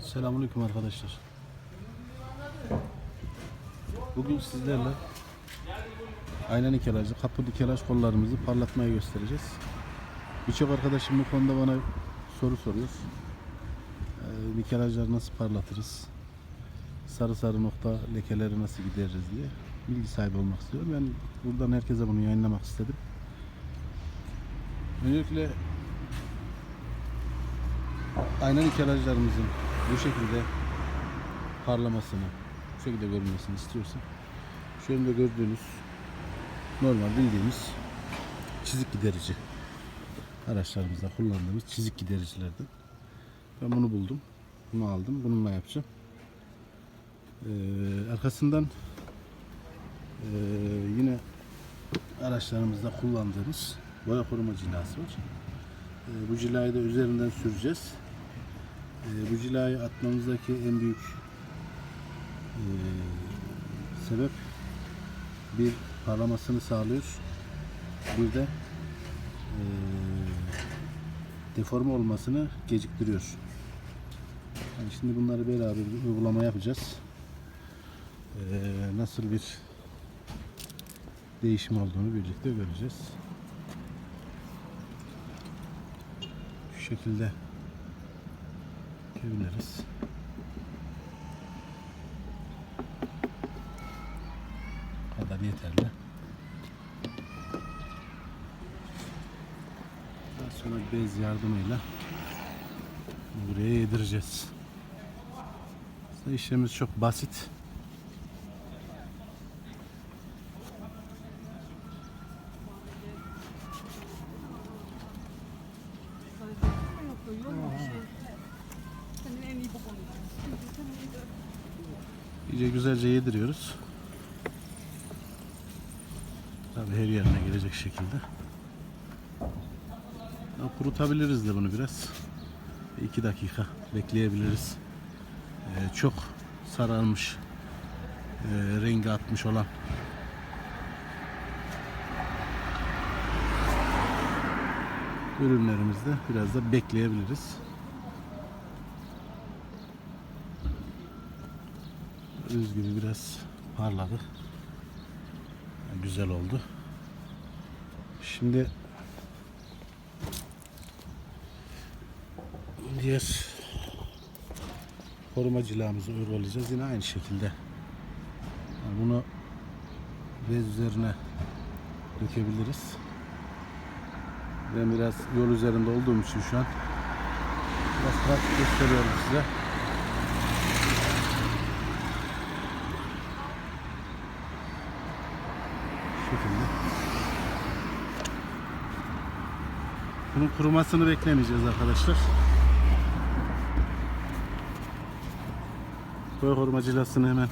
Selamünaleyküm arkadaşlar. Bugün sizlerle ayna nikelajı, kapı nikelaj kollarımızı parlatmaya göstereceğiz. Birçok arkadaşım bu konuda bana soru soruyor. Ee, nikelajları nasıl parlatırız? Sarı sarı nokta lekeleri nasıl gideririz diye bilgi sahibi olmak istiyorum. Ben buradan herkese bunu yayınlamak istedim. Öncelikle ayna nikelajlarımızın bu şekilde parlamasını, bu şekilde görünmesini istiyorsa şu önümde gördüğünüz normal bildiğimiz çizik giderici araçlarımızda kullandığımız çizik gidericilerden ben bunu buldum. Bunu aldım. Bununla yapacağım. Ee, arkasından ee, yine araçlarımızda kullandığımız boya koruma cilası var. Ee, bu cilayı da üzerinden süreceğiz. Ee, bu cilayı atmamızdaki en büyük ee, sebep bir parlamasını sağlıyor. Bir de ee, deforme olmasını geciktiriyor. Yani şimdi bunları beraber bir uygulama yapacağız. Nasıl bir değişim olduğunu birlikte göreceğiz. Şu şekilde çeviririz. Bu kadar yeterli. Daha sonra bez yardımıyla buraya yedireceğiz. Aslında işlemimiz çok basit. İyice güzelce yediriyoruz. Tabii her yerine gelecek şekilde. Ya kurutabiliriz de bunu biraz. 2 dakika bekleyebiliriz. Ee, çok sararmış, e, rengi atmış olan ürünlerimizde biraz da bekleyebiliriz. Gördüğünüz gibi biraz parladı. Güzel oldu. Şimdi diğer koruma cilamızı uygulayacağız. Yine aynı şekilde. Yani bunu bez üzerine dökebiliriz. Ben biraz yol üzerinde olduğum için şu an biraz pratik gösteriyorum size. Şekilde. Bunun kurumasını beklemeyeceğiz arkadaşlar. Boya koruma hemen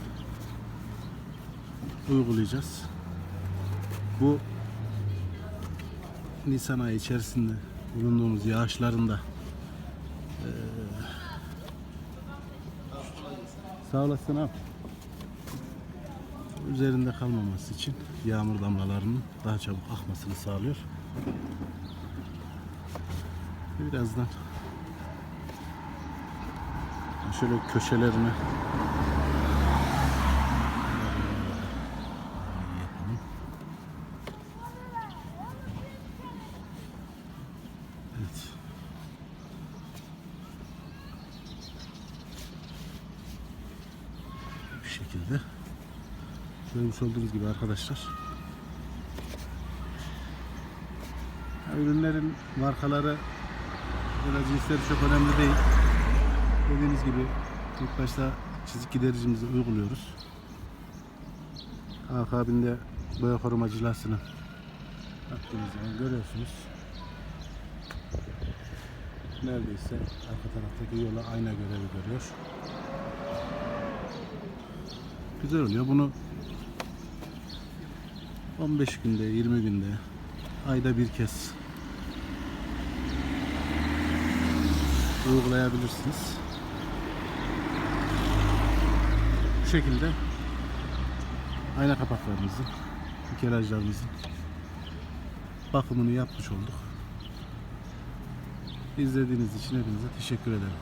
uygulayacağız. Bu Nisan ayı içerisinde bulunduğumuz yağışlarında eee sağ olasın abi üzerinde kalmaması için yağmur damlalarının daha çabuk akmasını sağlıyor. Birazdan şöyle köşelerine. Evet. Bu şekilde. Görmüş olduğunuz gibi arkadaşlar. Ürünlerin markaları ya da cinsleri çok önemli değil. Dediğimiz gibi ilk başta çizik gidericimizi uyguluyoruz. Akabinde boya koruma cilasını attığımız zaman görüyorsunuz. Neredeyse arka taraftaki yola ayna görevi görüyor. Güzel oluyor. Bunu 15 günde, 20 günde, ayda bir kez uygulayabilirsiniz. Bu şekilde ayna kapaklarımızın, nikelajlarımızın bakımını yapmış olduk. İzlediğiniz için hepinize teşekkür ederim.